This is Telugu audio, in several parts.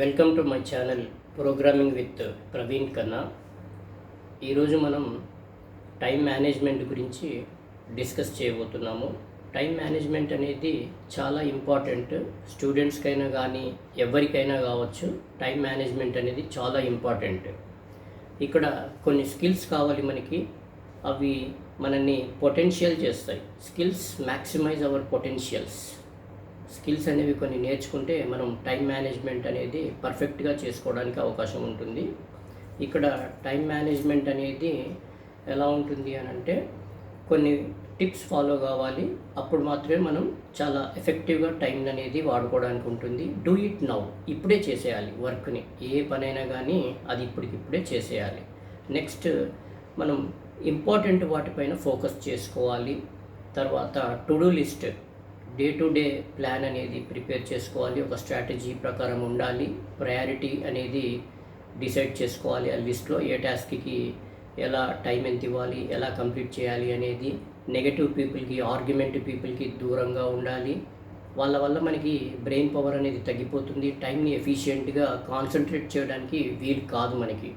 Welcome to my channel programming with Praveen Kanna ఈరోజు మనం టైం మేనేజ్మెంట్ గురించి డిస్కస్ చేయబోతున్నాము. టైం మేనేజ్మెంట్ అనేది చాలా ఇంపార్టెంట్. స్టూడెంట్స్కైనా కానీ ఎవరికైనా కావచ్చు టైం మేనేజ్మెంట్ అనేది చాలా ఇంపార్టెంట్. ఇక్కడ కొన్ని స్కిల్స్ కావాలి మనకి. అవి మనల్ని పొటెన్షియల్ చేస్తాయి. Skills maximize our potentials. Skills అనేవి కొన్ని నేర్చుకుంటే మనం టైం మేనేజ్మెంట్ అనేది పర్ఫెక్ట్గా చేసుకోవడానికి అవకాశం ఉంటుంది. ఇక్కడ టైం మేనేజ్మెంట్ అనేది ఎలా ఉంటుంది అని అంటే కొన్ని టిప్స్ ఫాలో కావాలి. అప్పుడు మాత్రమే మనం చాలా ఎఫెక్టివ్గా టైం అనేది వాడుకోవడానికి ఉంటుంది. డూ ఇట్ నౌ ఇప్పుడే చేసేయాలి వర్క్ని. ఏ పనైనా కానీ అది ఇప్పటికిప్పుడే చేసేయాలి. నెక్స్ట్ మనం ఇంపార్టెంట్ వాటిపైన ఫోకస్ చేసుకోవాలి. తర్వాత to do list day to day plan అనేది ప్రిపేర్ చేసుకోవాలి. ఒక స్ట్రాటజీ ప్రకారం ఉండాలి. ప్రయారిటీ అనేది డిసైడ్ చేసుకోవాలి ఆ లిస్ట్లో. ఏ టాస్క్కి ఎలా టైం ఎంత ఇవ్వాలి ఎలా కంప్లీట్ చేయాలి అనేది నెగటివ్ పీపుల్కి ఆర్గ్యుమెంట్ పీపుల్కి దూరంగా ఉండాలి. వాళ్ళ వల్ల మనకి బ్రెయిన్ పవర్ అనేది తగ్గిపోతుంది. టైంని ఎఫిషియెంట్గా కాన్సన్ట్రేట్ చేయడానికి వీలు కాదు మనకి.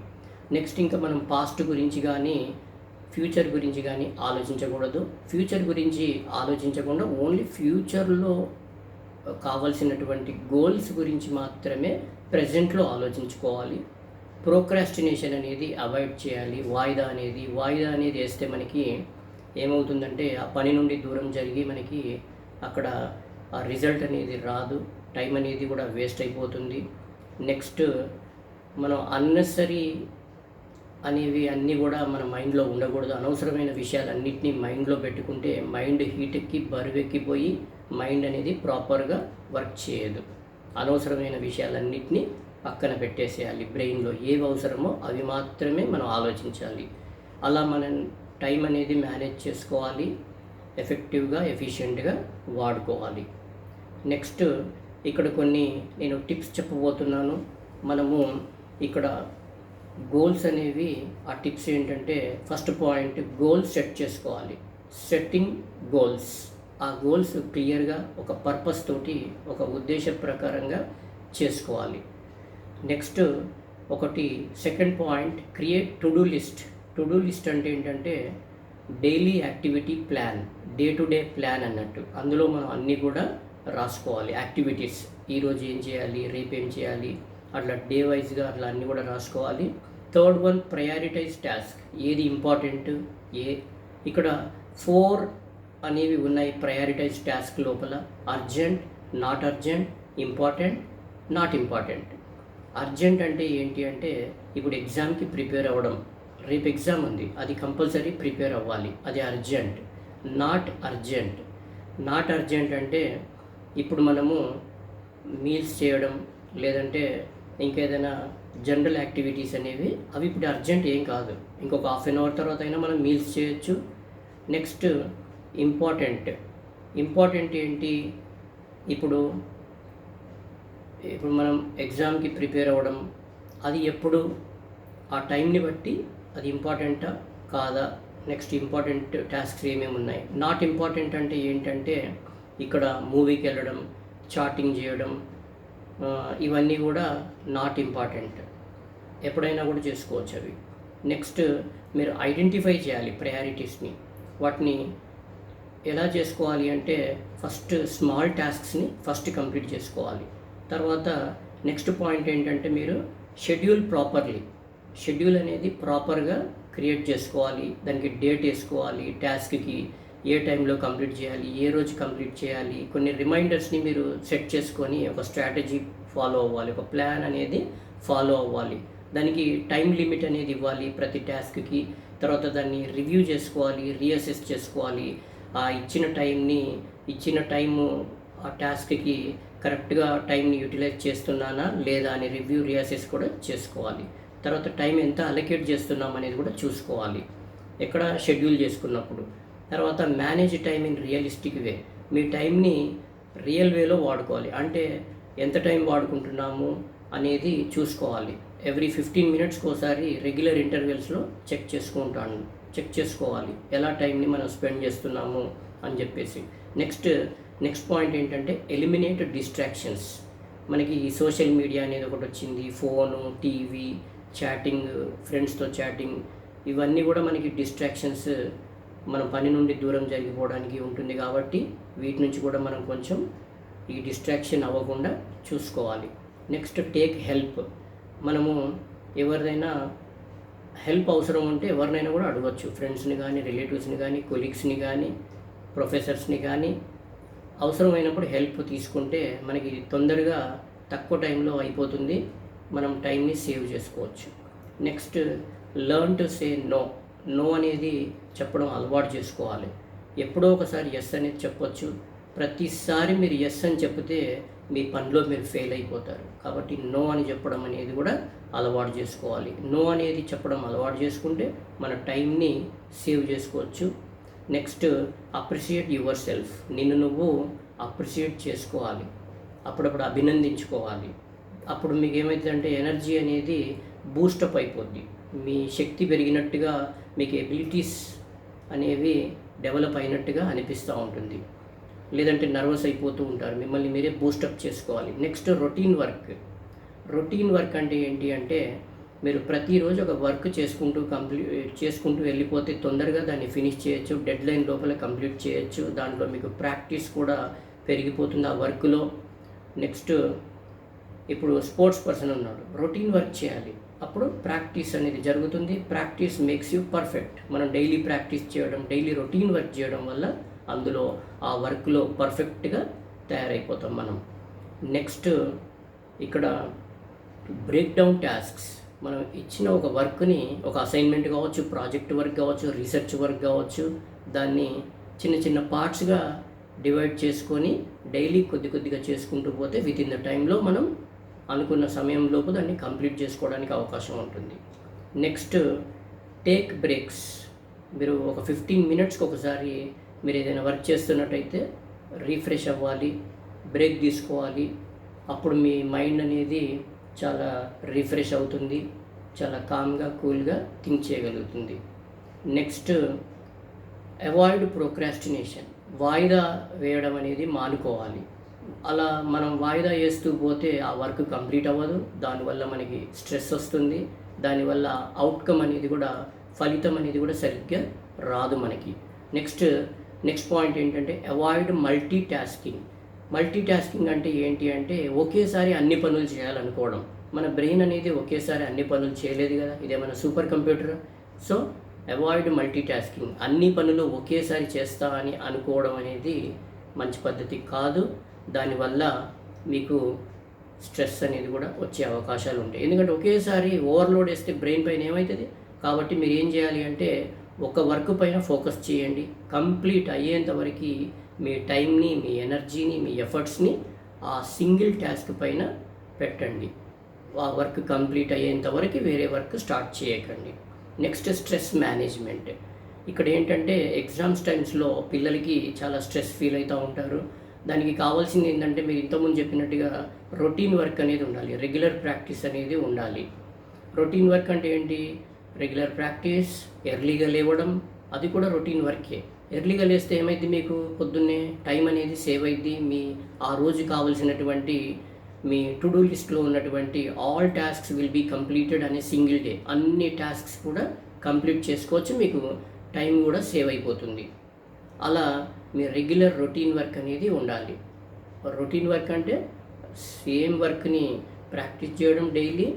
నెక్స్ట్ ఇంకా మనం పాస్ట్ గురించి కానీ ఫ్యూచర్ గురించి కానీ ఆలోచించకూడదు. ఫ్యూచర్ గురించి ఆలోచించకుండా ఓన్లీ ఫ్యూచర్లో కావాల్సినటువంటి గోల్స్ గురించి మాత్రమే ప్రజెంట్లో ఆలోచించుకోవాలి. ప్రోక్రాస్టినేషన్ అనేది అవాయిడ్ చేయాలి. వాయిదా అనేది వాయిదా అనేది వేస్తే మనకి ఏమవుతుందంటే ఆ పని నుండి దూరం జరిగి మనకి అక్కడ ఆ రిజల్ట్ అనేది రాదు. టైం అనేది కూడా వేస్ట్ అయిపోతుంది. నెక్స్ట్ మనం అన్నెసరీ అనేవి అన్నీ కూడా మన మైండ్లో ఉండకూడదు. అనవసరమైన విషయాలన్నింటినీ మైండ్లో పెట్టుకుంటే మైండ్ హీట్ ఎక్కి బరువెక్కిపోయి మైండ్ అనేది ప్రాపర్గా వర్క్ చేయదు. అనవసరమైన విషయాలన్నింటినీ పక్కన పెట్టేసేయాలి. బ్రెయిన్లో ఏవి అవసరమో అవి మాత్రమే మనం ఆలోచించాలి. అలా మనం టైం అనేది మేనేజ్ చేసుకోవాలి. ఎఫెక్టివ్గా ఎఫిషియెంట్గా వాడుకోవాలి. నెక్స్ట్ ఇక్కడ కొన్ని నేను టిప్స్ చెప్పబోతున్నాను. మనము ఇక్కడ గోల్స్ అనేవి ఆ టిప్స్ ఏంటంటే ఫస్ట్ పాయింట్ గోల్స్ సెట్ చేసుకోవాలి. Setting goals. ఆ గోల్స్ క్లియర్గా ఒక పర్పస్ తోటి ఒక ఉద్దేశ ప్రకారంగా చేసుకోవాలి. నెక్స్ట్ ఒకటి second point create to do list. To do list అంటే ఏంటంటే daily activity plan. Day to day plan అన్నట్టు. అందులో మనం అన్నీ కూడా రాసుకోవాలి. యాక్టివిటీస్. ఈరోజు ఏం చేయాలి? రేపు ఏం చేయాలి? అట్లా డే వైజ్గా అట్లా అన్నీ కూడా రాసుకోవాలి. Third one prioritize task. ఏది ఇంపార్టెంట్? ఏ? ఇక్కడ ఫోర్ అనేవి ఉన్నాయి ప్రయారిటైజ్ టాస్క్ లోపల. Urgent not urgent important not important. Urgent అంటే ఏంటి అంటే ఇప్పుడు ఎగ్జామ్కి ప్రిపేర్ అవ్వడం. రేపు ఎగ్జామ్ ఉంది. అది కంపల్సరీ ప్రిపేర్ అవ్వాలి. అది urgent. Not urgent. Not urgent అంటే ఇప్పుడు మనము మీల్స్ చేయడం లేదంటే ఇంకేదైనా జనరల్ యాక్టివిటీస్ అనేవి అవి ఇప్పుడు అర్జెంట్ ఏం కాదు. ఇంకొక హాఫ్ అన్ అవర్ తర్వాత అయినా మనం మీల్స్ చేయొచ్చు. Next important. ఇంపార్టెంట్ ఏంటి? ఇప్పుడు ఇప్పుడు మనం ఎగ్జామ్కి ప్రిపేర్ అవ్వడం అది ఎప్పుడు? ఆ టైంని బట్టి అది ఇంపార్టెంటా కాదా? నెక్స్ట్ ఇంపార్టెంట్ టాస్క్స్ ఏమేమి ఉన్నాయి? నాట్ ఇంపార్టెంట్ అంటే ఏంటంటే ఇక్కడ మూవీకి వెళ్ళడం చాటింగ్ చేయడం ఇవన్నీ కూడా నాట్ ఇంపార్టెంట్ ఎప్పుడైనా కూడా చేసుకోవచ్చు అవి. నెక్స్ట్ మీరు ఐడెంటిఫై చేయాలి ప్రయారిటీస్ని వాటిని ఎలా చేసుకోవాలి అంటే ఫస్ట్ స్మాల్ టాస్క్స్ని ఫస్ట్ కంప్లీట్ చేసుకోవాలి. తర్వాత నెక్స్ట్ పాయింట్ ఏంటంటే మీరు షెడ్యూల్ ప్రాపర్లీ షెడ్యూల్ అనేది ప్రాపర్గా క్రియేట్ చేసుకోవాలి. దానికి డేట్ వేసుకోవాలి టాస్క్కి ఏ టైంలో కంప్లీట్ చేయాలి ఏ రోజు కంప్లీట్ చేయాలి కొన్ని రిమైండర్స్ని మీరు సెట్ చేసుకొని ఒక స్ట్రాటజీ ఫాలో అవ్వాలి ఒక ప్లాన్ అనేది ఫాలో అవ్వాలి. దానికి టైం లిమిట్ అనేది ఇవ్వాలి ప్రతి టాస్క్కి. తర్వాత దాన్ని రివ్యూ చేసుకోవాలి రీఅసెస్ చేసుకోవాలి. ఆ ఇచ్చిన టైంని ఇచ్చిన టైము ఆ టాస్క్కి కరెక్ట్గా టైంని యూటిలైజ్ చేస్తున్నానా లేదా అని రివ్యూ రియాసెస్ కూడా చేసుకోవాలి. తర్వాత టైం ఎంత అలొకేట్ చేస్తున్నాం అనేది కూడా చూసుకోవాలి. ఎక్కడ షెడ్యూల్ చేసుకున్నప్పుడు. తర్వాత manage time in realistic way మీ టైంని రియల్ వేలో వాడుకోవాలి. అంటే ఎంత టైం వాడుకుంటున్నాము అనేది చూసుకోవాలి. ఎవ్రీ ఫిఫ్టీన్ మినిట్స్కి ఒకసారి రెగ్యులర్ ఇంటర్వెల్స్లో చెక్ చేసుకుంటాను. చెక్ చేసుకోవాలి. ఎలా టైంని మనం స్పెండ్ చేస్తున్నాము అని చెప్పేసి. నెక్స్ట్ నెక్స్ట్ పాయింట్ ఏంటంటే ఎలిమినేట్ డిస్ట్రాక్షన్స్ మనకి ఈ సోషల్ మీడియా అనేది ఒకటి వచ్చింది. ఫోను టీవీ చాటింగ్ ఫ్రెండ్స్తో చాటింగ్ ఇవన్నీ కూడా మనకి డిస్ట్రాక్షన్స్ మన పని నుండి దూరం జరిగిపోవడానికి ఉంటుంది కాబట్టి వీటి నుంచి కూడా మనం కొంచెం ఈ డిస్ట్రాక్షన్ అవ్వకుండా చూసుకోవాలి. నెక్స్ట్ టేక్ హెల్ప్ మనము ఎవరిదైనా హెల్ప్ అవసరం ఉంటే ఎవరినైనా కూడా అడగచ్చు. ఫ్రెండ్స్ని కానీ రిలేటివ్స్ని కానీ కొలీగ్స్ని కానీ ప్రొఫెసర్స్ని కానీ అవసరమైనప్పుడు హెల్ప్ తీసుకుంటే మనకి తొందరగా తక్కువ టైంలో అయిపోతుంది. మనం టైంని సేవ్ చేసుకోవచ్చు. Next learn to say no no అనేది చెప్పడం అలవాటు చేసుకోవాలి. ఎప్పుడో ఒకసారి ఎస్ అనేది చెప్పొచ్చు. ప్రతిసారి మీరు ఎస్ అని చెప్తే మీ పనిలో మీరు ఫెయిల్ అయిపోతారు. కాబట్టి నో అని చెప్పడం అనేది కూడా అలవాటు చేసుకోవాలి. నో అనేది చెప్పడం అలవాటు చేసుకుంటే మన టైంని సేవ్ చేసుకోవచ్చు. నెక్స్ట్ అప్రిషియేట్ యువర్ సెల్ఫ్ నిన్ను నువ్వు అప్రిషియేట్ చేసుకోవాలి. అప్పుడప్పుడు అభినందించుకోవాలి. అప్పుడు మీకు ఏమవుతుందంటే ఎనర్జీ అనేది బూస్టప్ అయిపోద్ది. మీ శక్తి పెరిగినట్టుగా మీకు ఎబిలిటీస్ అనేవి డెవలప్ అయినట్టుగా అనిపిస్తూ ఉంటుంది. లేదంటే నర్వస్ అయిపోతూ ఉంటారు. మిమ్మల్ని మీరే బూస్టప్ చేసుకోవాలి. Next routine work. Routine work అంటే ఏంటి అంటే మీరు ప్రతిరోజు ఒక వర్క్ చేసుకుంటూ కంప్లీట్ చేసుకుంటూ వెళ్ళిపోతే తొందరగా దాన్ని ఫినిష్ చేయొచ్చు. డెడ్ లైన్ లోపల కంప్లీట్ చేయొచ్చు. దాంట్లో మీకు ప్రాక్టీస్ కూడా పెరిగిపోతుంది ఆ వర్క్లో. నెక్స్ట్ ఇప్పుడు స్పోర్ట్స్ పర్సన్ ఉన్నాడు. రొటీన్ వర్క్ చేయాలి. అప్పుడు ప్రాక్టీస్ అనేది జరుగుతుంది. ప్రాక్టీస్ మేక్స్ యూ పర్ఫెక్ట్ మనం డైలీ ప్రాక్టీస్ చేయడం డైలీ రొటీన్ వర్క్ చేయడం వల్ల అందులో ఆ వర్క్లో పర్ఫెక్ట్గా తయారైపోతాం మనం. నెక్స్ట్ ఇక్కడ బ్రేక్ డౌన్ టాస్క్స్ మనం ఇచ్చిన ఒక వర్క్ని ఒక అసైన్మెంట్ కావచ్చు ప్రాజెక్ట్ వర్క్ కావచ్చు రీసెర్చ్ వర్క్ కావచ్చు దాన్ని చిన్న చిన్న పార్ట్స్గా డివైడ్ చేసుకొని డైలీ కొద్ది కొద్దిగా చేసుకుంటూ పోతే విత్ ఇన్ ద టైంలో మనం అనుకున్న సమయంలోపు దాన్ని కంప్లీట్ చేసుకోవడానికి అవకాశం ఉంటుంది. Next take breaks. మీరు ఒక ఫిఫ్టీన్ మినిట్స్కి ఒకసారి మీరు ఏదైనా వర్క్ చేస్తున్నట్టయితే రీఫ్రెష్ అవ్వాలి బ్రేక్ తీసుకోవాలి. అప్పుడు మీ మైండ్ అనేది చాలా రిఫ్రెష్ అవుతుంది చాలా కామ్గా కూల్గా థింక్ చేయగలుగుతుంది. Next avoid procrastination. వాయిదా వేయడం అనేది మానుకోవాలి. అలా మనం వాయిదా వేస్తూ పోతే ఆ వర్క్ కంప్లీట్ అవ్వదు. దానివల్ల మనకి స్ట్రెస్ వస్తుంది. దానివల్ల అవుట్కమ్ అనేది కూడా ఫలితం అనేది కూడా సరిగ్గా రాదు మనకి. నెక్స్ట్ నెక్స్ట్ పాయింట్ ఏంటంటే avoid multitasking multitasking అంటే ఏంటి అంటే ఒకేసారి అన్ని పనులు చేయాలనుకోవడం. మన బ్రెయిన్ అనేది ఒకేసారి అన్ని పనులు చేయలేదు కదా. ఇదేమైనా super computer. So avoid multitasking అన్ని పనులు ఒకేసారి చేస్తా అని అనుకోవడం అనేది మంచి పద్ధతి కాదు. దానివల్ల మీకు స్ట్రెస్ అనేది కూడా వచ్చే అవకాశాలు ఉంటాయి. ఎందుకంటే ఒకేసారి ఓవర్లోడ్ వేస్తే బ్రెయిన్ పైన ఏమవుతుంది కాబట్టి మీరు ఏం చేయాలి అంటే ఒక వర్క్ పైన ఫోకస్ చేయండి. కంప్లీట్ అయ్యేంత వరకు మీ టైంని మీ ఎనర్జీని మీ ఎఫర్ట్స్ని ఆ సింగిల్ టాస్క్ పైన పెట్టండి. ఆ వర్క్ కంప్లీట్ అయ్యేంత వరకు వేరే వర్క్ స్టార్ట్ చేయకండి. Next stress management. ఇక్కడ ఏంటంటే ఎగ్జామ్స్ టైమ్స్లో పిల్లలకి చాలా స్ట్రెస్ ఫీల్ అవుతూ ఉంటారు. దానికి కావాల్సింది ఏంటంటే మీరు ఇంతకుముందు చెప్పినట్టుగా రొటీన్ వర్క్ అనేది ఉండాలి. రెగ్యులర్ ప్రాక్టీస్ అనేది ఉండాలి. రొటీన్ వర్క్ అంటే ఏంటి? రెగ్యులర్ ప్రాక్టీస్ ఎర్లీగా లేవడం అది కూడా రొటీన్ వర్కే. ఎర్లీగా లేస్తే ఏమైంది మీకు? పొద్దున్నే టైం అనేది సేవ్ అయింది మీ ఆ రోజు కావలసినటువంటి మీ టు డూ లిస్ట్లో ఉన్నటువంటి all tasks will be completed అనే సింగిల్ డే. అన్ని టాస్క్స్ కూడా కంప్లీట్ చేసుకోవచ్చు. మీకు టైం కూడా సేవ్ అయిపోతుంది. అలా మీ రెగ్యులర్ రొటీన్ వర్క్ అనేది ఉండాలి. రొటీన్ వర్క్ అంటే సేమ్ వర్క్ని ప్రాక్టీస్ చేయడం డైలీ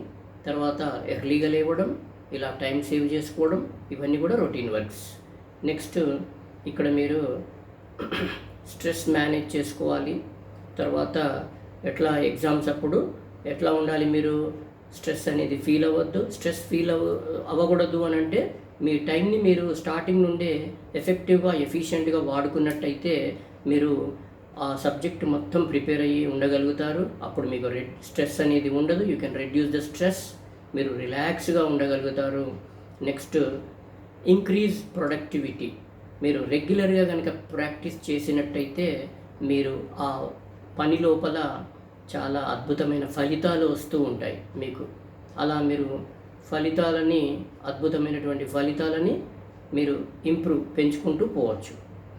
తర్వాత ఎర్లీగా లేవడం ఇలా టైం సేవ్ చేసుకోవడం ఇవన్నీ కూడా రొటీన్ వర్క్స్ నెక్స్ట్ ఇక్కడ మీరు స్ట్రెస్ మేనేజ్ చేసుకోవాలి. తర్వాత ఎట్లా ఎగ్జామ్స్ అప్పుడు ఎట్లా ఉండాలి మీరు? స్ట్రెస్ అనేది ఫీల్ అవ్వద్దు. స్ట్రెస్ ఫీల్ అవ్వ అవ్వకూడదు అని అంటే మీ టైంని మీరు స్టార్టింగ్ నుండే ఎఫెక్టివ్గా ఎఫిషియెంట్గా వాడుకున్నట్టయితే మీరు ఆ సబ్జెక్ట్ మొత్తం ప్రిపేర్ అయ్యి ఉండగలుగుతారు. అప్పుడు మీకు రెడ్ స్ట్రెస్ అనేది ఉండదు. You can reduce the stress. మీరు రిలాక్స్గా ఉండగలుగుతారు. Next increase productivity. మీరు రెగ్యులర్గా కనుక ప్రాక్టీస్ చేసినట్టయితే మీరు ఆ పని లోపల చాలా అద్భుతమైన ఫలితాలు వస్తూ ఉంటాయి మీకు. అలా మీరు ఫలితాలని అద్భుతమైనటువంటి ఫలితాలని మీరు ఇంప్రూవ్ పెంచుకుంటూ పోవచ్చు.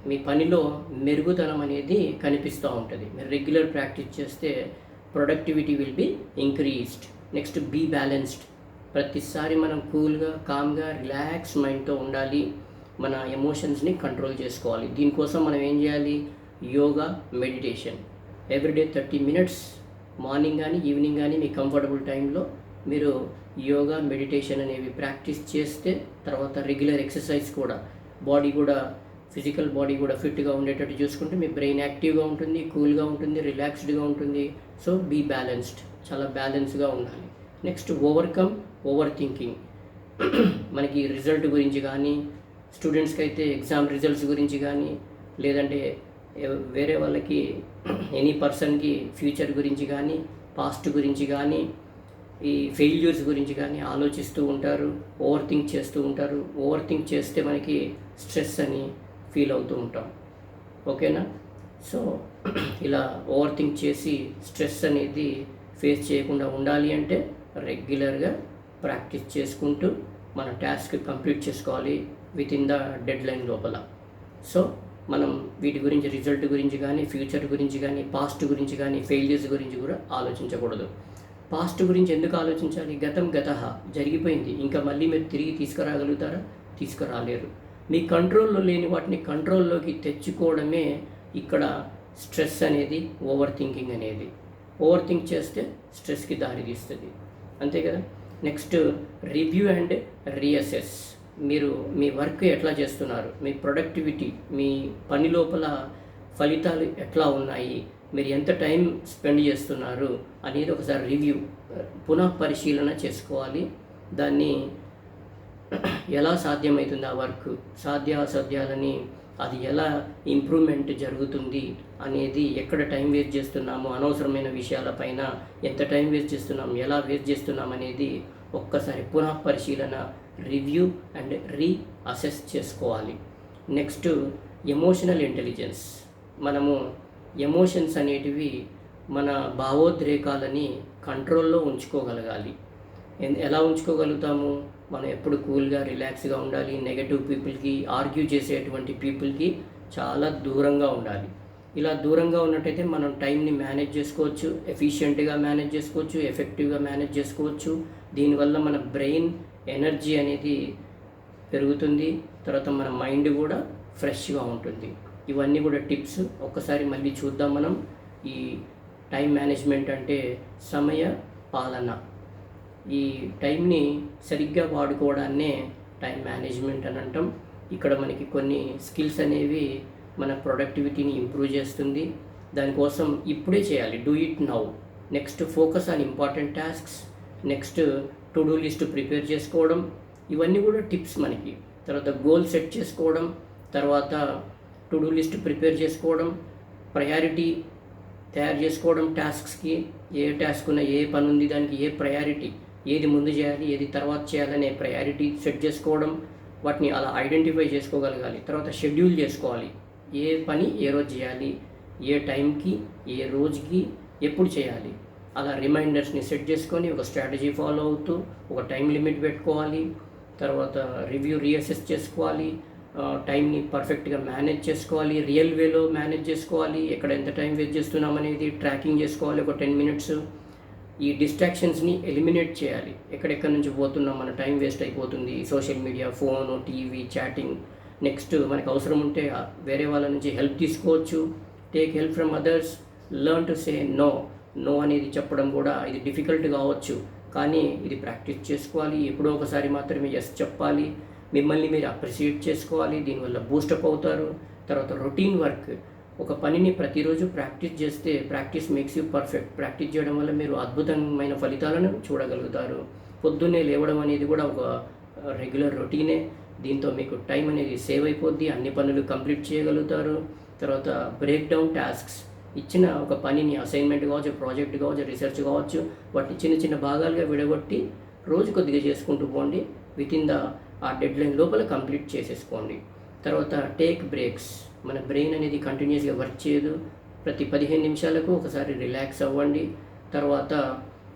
మీ పనిలో మెరుగుదనం అనేది కనిపిస్తూ ఉంటుంది. మీరు రెగ్యులర్ ప్రాక్టీస్ చేస్తే productivity will be increased. Next be balanced. ప్రతిసారి మనం కూల్గా కామ్గా రిలాక్స్ మైండ్తో ఉండాలి. మన ఎమోషన్స్ని కంట్రోల్ చేసుకోవాలి. దీనికోసం మనం ఏం చేయాలి? Yoga meditation. Everyday thirty minutes morning కానీ ఈవినింగ్ కానీ మీ కంఫర్టబుల్ టైంలో మీరు యోగా మెడిటేషన్ అనేవి ప్రాక్టీస్ చేస్తే తర్వాత రెగ్యులర్ ఎక్సర్సైజ్ కూడా బాడీ కూడా ఫిజికల్ బాడీ కూడా ఫిట్గా ఉండేటట్టు చూసుకుంటే మీ బ్రెయిన్ యాక్టివ్గా ఉంటుంది కూల్గా ఉంటుంది రిలాక్స్డ్గా ఉంటుంది. So be balanced. చాలా బ్యాలెన్స్గా ఉండాలి. నెక్స్ట్ ఓవర్కమ్ ఓవర్ థింకింగ్ మనకి రిజల్ట్ గురించి కానీ స్టూడెంట్స్కి అయితే ఎగ్జామ్ రిజల్ట్స్ గురించి కానీ లేదంటే వేరే వాళ్ళకి ఎనీ పర్సన్కి ఫ్యూచర్ గురించి కానీ పాస్ట్ గురించి కానీ ఈ ఫెయిల్యూర్స్ గురించి కానీ ఆలోచిస్తూ ఉంటారు ఓవర్ థింక్ చేస్తూ ఉంటారు. ఓవర్ థింక్ చేస్తే మనకి స్ట్రెస్ అని ఫీల్ అవుతూ ఉంటాం. ఓకేనా సో ఇలా ఓవర్ థింక్ చేసి స్ట్రెస్ అనేది ఫేస్ చేయకుండా ఉండాలి అంటే రెగ్యులర్గా ప్రాక్టీస్ చేసుకుంటూ మన టాస్క్ కంప్లీట్ చేసుకోవాలి within the deadline లోపల. సో మనం వీటి గురించి రిజల్ట్ గురించి కానీ ఫ్యూచర్ గురించి కానీ పాస్ట్ గురించి కానీ ఫెయిల్యూర్స్ గురించి కూడా ఆలోచించకూడదు. పాస్ట్ గురించి ఎందుకు ఆలోచించాలి? గతం గత జరిగిపోయింది. ఇంకా మళ్ళీ మీరు తిరిగి తీసుకురాగలుగుతారా? తీసుకురాలేరు. మీ కంట్రోల్లో లేని వాటిని కంట్రోల్లోకి తెచ్చుకోవడమే ఇక్కడ స్ట్రెస్ అనేది ఓవర్ థింకింగ్ అనేది. ఓవర్ థింక్ చేస్తే స్ట్రెస్కి దారి తీస్తుంది. అంతే కదా? Next review and reassess. మీరు మీ వర్క్ ఎట్లా చేస్తున్నారు? మీ ప్రొడక్టివిటీ మీ పని లోపల ఫలితాలు ఎట్లా ఉన్నాయి? మీరు ఎంత టైం స్పెండ్ చేస్తున్నారు అనేది ఒకసారి రివ్యూ పునః పరిశీలన చేసుకోవాలి. దాన్ని ఎలా సాధ్యమవుతుంది ఆ వర్క్ సాధ్యాసాధ్యాలని అది ఎలా ఇంప్రూవ్మెంట్ జరుగుతుంది అనేది ఎక్కడ టైం వేస్ట్ చేస్తున్నాము అనవసరమైన విషయాలపైన ఎంత టైం వేస్ట్ చేస్తున్నాం ఎలా వేస్ట్ చేస్తున్నాం అనేది ఒక్కసారి పునః పరిశీలన రివ్యూ అండ్ రీ అసెస్ చేసుకోవాలి. Next emotional intelligence. మనము ఎమోషన్స్ అనేటివి మన భావోద్రేకాలని కంట్రోల్లో ఉంచుకోగలగాలి. ఎన్- ఎలా ఉంచుకోగలుగుతాము? మనం ఎప్పుడు కూల్గా రిలాక్స్గా ఉండాలి. నెగటివ్ పీపుల్కి ఆర్గ్యూ చేసేటువంటి పీపుల్కి చాలా దూరంగా ఉండాలి. ఇలా దూరంగా ఉన్నట్టయితే మనం టైంని మేనేజ్ చేసుకోవచ్చు. ఎఫిషియెంట్గా మేనేజ్ చేసుకోవచ్చు. ఎఫెక్టివ్గా మేనేజ్ చేసుకోవచ్చు. దీనివల్ల మన బ్రెయిన్ ఎనర్జీ అనేది పెరుగుతుంది. తర్వాత మన మైండ్ కూడా ఫ్రెష్గా ఉంటుంది. ఇవన్నీ కూడా టిప్స్. ఒక్కసారి మళ్ళీ చూద్దాం మనం. ఈ టైం మేనేజ్మెంట్ అంటే సమయ పాలన. ఈ టైంని సరిగ్గా వాడుకోవడాన్నే టైం మేనేజ్మెంట్ అని అంటాం. ఇక్కడ మనకి కొన్ని స్కిల్స్ అనేవి మన ప్రొడక్టివిటీని ఇంప్రూవ్ చేస్తుంది. దానికోసం ఇప్పుడే చేయాలి. Do it now. Next focus on important tasks. Next to do list prepare చేసుకోవడం. ఇవన్నీ కూడా టిప్స్ మనకి. తర్వాత గోల్ సెట్ చేసుకోవడం. తర్వాత టు డూ లిస్ట్ ప్రిపేర్ చేసుకోవడం ప్రయారిటీ తయారు చేసుకోవడం టాస్క్స్కి ఏ టాస్క్ ఉన్న ఏ పని ఉంది దానికి ఏ ప్రయారిటీ ఏది ముందు చేయాలి ఏది తర్వాత చేయాలనే ప్రయారిటీ సెట్ చేసుకోవడం వాటిని అలా ఐడెంటిఫై చేసుకోగలగాలి తర్వాత షెడ్యూల్ చేసుకోవాలి. ఏ పని ఏ రోజు చేయాలి ఏ టైంకి ఏ రోజుకి ఎప్పుడు చేయాలి. అలా రిమైండర్స్ని సెట్ చేసుకొని ఒక స్ట్రాటజీ ఫాలో అవుతూ ఒక టైం లిమిట్ పెట్టుకోవాలి తర్వాత రివ్యూ రీఅసెస్ చేసుకోవాలి టైంని పర్ఫెక్ట్గా మేనేజ్ చేసుకోవాలి రియల్ వేలో మేనేజ్ చేసుకోవాలి ఎక్కడ ఎంత టైం వేస్ట్ చేస్తున్నాం అనేది ట్రాకింగ్ చేసుకోవాలి ఒక టెన్ మినిట్స్ ఈ డిస్ట్రాక్షన్స్ని ఎలిమినేట్ చేయాలి. ఎక్కడెక్కడి నుంచి పోతున్నాం మన టైం వేస్ట్ అయిపోతుంది. Social media phone TV chatting next మనకు అవసరం ఉంటే వేరే వాళ్ళ నుంచి హెల్ప్ తీసుకోవచ్చు. Take help from others learn to say no no అనేది చెప్పడం కూడా ఇది డిఫికల్ట్ కావచ్చు. కానీ ఇది ప్రాక్టీస్ చేసుకోవాలి. ఎప్పుడో ఒకసారి మాత్రమే ఎస్ చెప్పాలి. మిమ్మల్ని మీరు అప్రిషియేట్ చేసుకోవాలి దీనివల్ల బూస్టప్ అవుతారు. తర్వాత రొటీన్ వర్క్ ఒక పనిని ప్రతిరోజు ప్రాక్టీస్ చేస్తే practice makes you perfect practice చేయడం వల్ల మీరు అద్భుతమైన ఫలితాలను చూడగలుగుతారు. పొద్దున్నే లేవడం అనేది కూడా ఒక రెగ్యులర్ రొటీనే దీంతో మీకు టైం అనేది సేవ్ అయిపోద్ది అన్ని పనులు కంప్లీట్ చేయగలుగుతారు. తర్వాత బ్రేక్ డౌన్ టాస్క్స్ ఇచ్చిన ఒక పనిని అసైన్మెంట్ కావచ్చు ప్రాజెక్ట్ కావచ్చు రీసెర్చ్ కావచ్చు వాటిని చిన్న చిన్న భాగాలుగా విడగొట్టి రోజు కొద్దిగా చేసుకుంటూ పోండి. విత్ ఇన్ ద ఆ డెడ్ లైన్ లోపల కంప్లీట్ చేసేసుకోండి. తర్వాత టేక్ బ్రేక్స్ మన బ్రెయిన్ అనేది కంటిన్యూస్గా వర్క్ చేయదు. ప్రతి పదిహేను నిమిషాలకు ఒకసారి రిలాక్స్ అవ్వండి. తర్వాత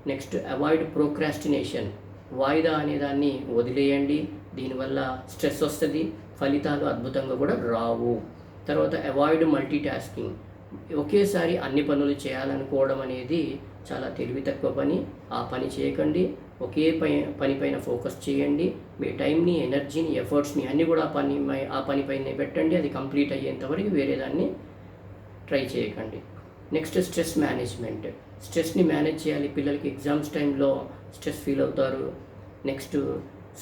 నెక్స్ట్ అవాయిడ్ ప్రోక్రాస్టినేషన్ వాయిదా అనే దాన్ని వదిలేయండి. దీనివల్ల స్ట్రెస్ వస్తుంది. ఫలితాలు అద్భుతంగా కూడా రావు. తర్వాత అవాయిడ్ మల్టీ టాస్కింగ్ ఒకేసారి అన్ని పనులు చేయాలనుకోవడం అనేది చాలా తెలివి తక్కువ పని. ఆ పని చేయకండి. ఒకే పని పనిపైన ఫోకస్ చేయండి. మీ టైంని ఎనర్జీని ఎఫర్ట్స్ని అన్నీ కూడా ఆ పని ఆ పనిపైన పెట్టండి. అది కంప్లీట్ అయ్యేంత వరకు వేరే దాన్ని ట్రై చేయకండి. Next stress management. స్ట్రెస్ని మేనేజ్ చేయాలి. పిల్లలకి ఎగ్జామ్స్ టైంలో స్ట్రెస్ ఫీల్ అవుతారు. నెక్స్ట్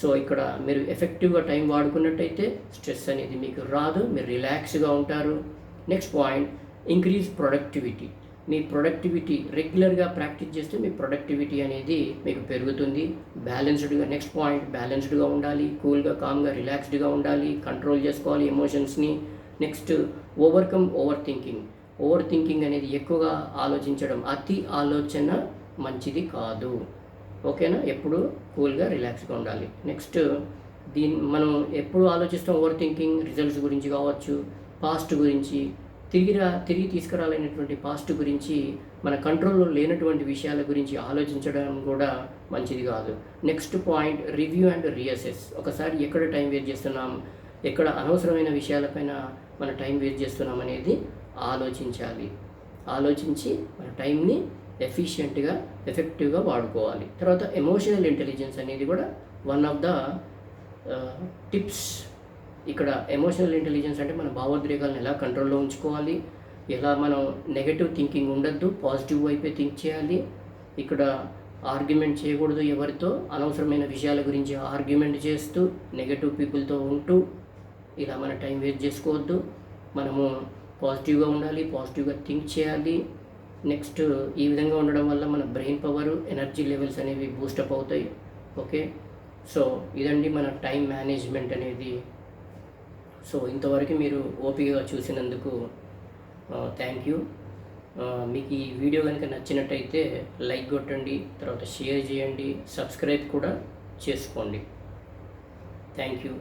సో ఇక్కడ మీరు ఎఫెక్టివ్గా టైం వాడుకున్నట్టయితే స్ట్రెస్ అనేది మీకు రాదు. మీరు రిలాక్స్గా ఉంటారు. Next point increase productivity. మీ ప్రొడక్టివిటీ రెగ్యులర్గా ప్రాక్టీస్ చేస్తే మీ ప్రొడక్టివిటీ అనేది మీకు పెరుగుతుంది. బ్యాలెన్స్డ్గా నెక్స్ట్ పాయింట్ బ్యాలెన్స్డ్గా ఉండాలి. కూల్గా కామ్గా రిలాక్స్డ్గా ఉండాలి. కంట్రోల్ చేసుకోవాలి ఎమోషన్స్ని next overcome over thinking over thinking అనేది ఎక్కువగా ఆలోచించడం అతి ఆలోచన మంచిది కాదు. ఓకేనా ఎప్పుడు కూల్గా రిలాక్స్గా ఉండాలి. నెక్స్ట్ దీని మనం ఎప్పుడు ఆలోచిస్తాం ఓవర్ థింకింగ్ రిజల్ట్స్ గురించి కావచ్చు పాస్ట్ గురించి తిరిగి రా తిరిగి తీసుకురాలైనటువంటి పాస్ట్ గురించి మన కంట్రోల్లో లేనటువంటి విషయాల గురించి ఆలోచించడం కూడా మంచిది కాదు. Next point review and reassess ఒకసారి ఎక్కడ టైం వేస్ట్ చేస్తున్నాం ఎక్కడ అనవసరమైన విషయాలపైన మన టైం వేస్ట్ చేస్తున్నాం అనేది ఆలోచించాలి. ఆలోచించి మన టైంని ఎఫిషియెంట్గా ఎఫెక్టివ్గా వాడుకోవాలి. తర్వాత ఎమోషనల్ ఇంటెలిజెన్స్ అనేది కూడా వన్ ఆఫ్ ద టిప్స్ ఇక్కడ ఎమోషనల్ ఇంటెలిజెన్స్ అంటే మన భావోద్రేకాలను ఎలా కంట్రోల్లో ఉంచుకోవాలి ఎలా మనం నెగటివ్ థింకింగ్ ఉండద్దు పాజిటివ్ వైపే థింక్ చేయాలి. ఇక్కడ ఆర్గ్యుమెంట్ చేయకూడదు ఎవరితో అనవసరమైన విషయాల గురించి ఆర్గ్యుమెంట్ చేస్తూ నెగటివ్ పీపుల్తో ఉంటూ ఇలా మన టైం వేస్ట్ చేసుకోవద్దు. మనము పాజిటివ్గా ఉండాలి పాజిటివ్గా థింక్ చేయాలి. నెక్స్ట్ ఈ విధంగా ఉండడం వల్ల మన బ్రెయిన్ పవర్ ఎనర్జీ లెవెల్స్ అనేవి బూస్టప్ అవుతాయి. ఓకే సో ఇదండి మన టైం మేనేజ్మెంట్ అనేది. సో ఇంతవరకు మీరు ఓపికగా చూసినందుకు థ్యాంక్ యూ మీకు ఈ వీడియో కనుక నచ్చినట్టయితే లైక్ కొట్టండి తర్వాత షేర్ చేయండి సబ్స్క్రైబ్ కూడా చేసుకోండి. Thank you